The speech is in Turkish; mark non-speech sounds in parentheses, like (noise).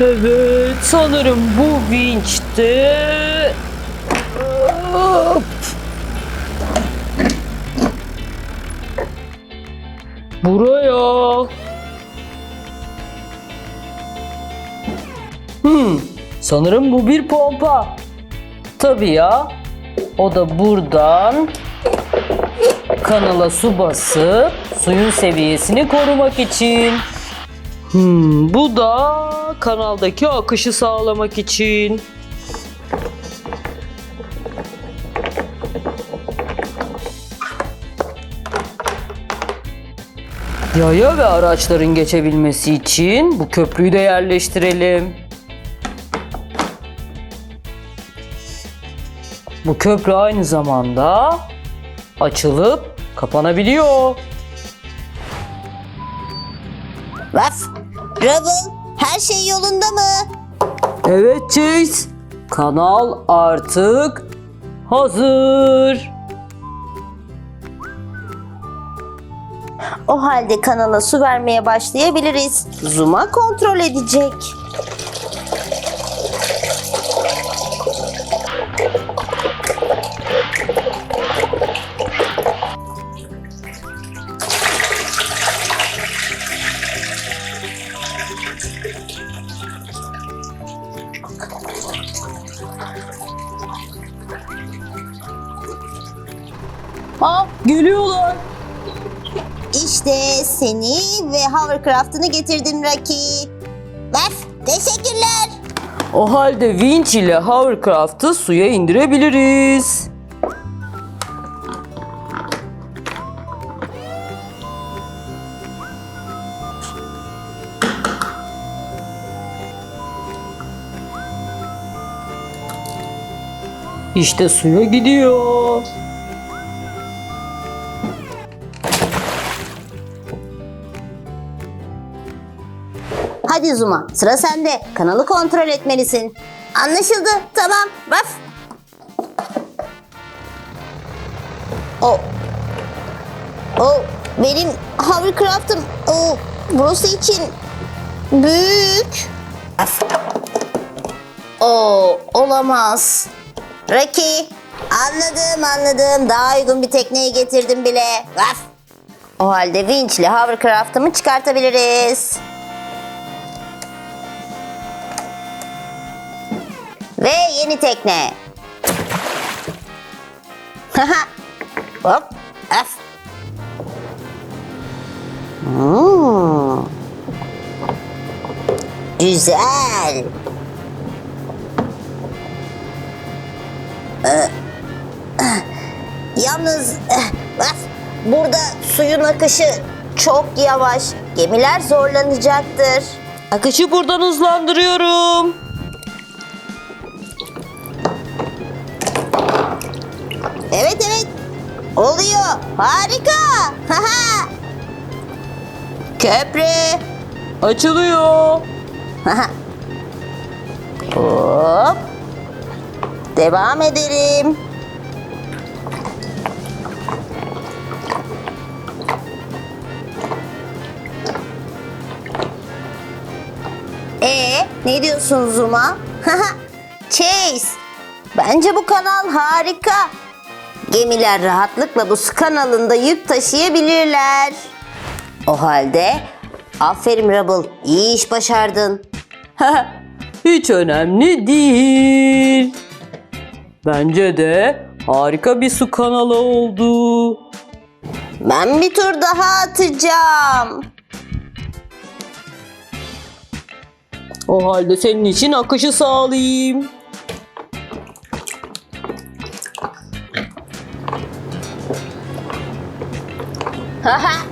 Evet, sanırım bu vinçte... Buraya. Hmm, sanırım bu bir pompa. Tabii ya. O da buradan kanala su basıp suyun seviyesini korumak için. Hmm, bu da kanaldaki akışı sağlamak için. Yaya ve araçların geçebilmesi için bu köprüyü de yerleştirelim. Bu köprü aynı zamanda açılıp kapanabiliyor. Vaf, Rubble, her şey yolunda mı? Evet Chase, kanal artık hazır. O halde kanala su vermeye başlayabiliriz. Zuma kontrol edecek. Ha, geliyorlar. İşte seni ve hovercraft'ını getirdim Rocky. Vaf, teşekkürler. O halde vinç ile hovercraft'ı suya indirebiliriz. İşte suya gidiyor. Hadi Zuma, sıra sende. Kanalı kontrol etmelisin. Anlaşıldı, tamam. Vaf. O. O, benim hovercraft'ım. O, burası için büyük. Vaf. O, olamaz. Rocky, anladım anladım. Daha uygun bir tekneyi getirdim bile. Vaf. O halde vinçle hovercraft'ımı çıkartabiliriz. Yeni tekne. Hop. Af. Hmm. Güzel. Ee, ah. Yalnız eh, burada suyun akışı çok yavaş. Gemiler zorlanacaktır. Akışı buradan hızlandırıyorum. Evet evet. Oluyor. Harika. Köprü. Açılıyor. Hop. Devam edelim. E ne diyorsun Zuma? Chase. Bence bu kanal harika. Gemiler rahatlıkla bu su kanalında yük taşıyabilirler. O halde aferin Rubble. İyi iş başardın. (laughs) Hiç önemli değil. Bence de harika bir su kanalı oldu. Ben bir tur daha atacağım. O halde senin için akışı sağlayayım. 哈哈。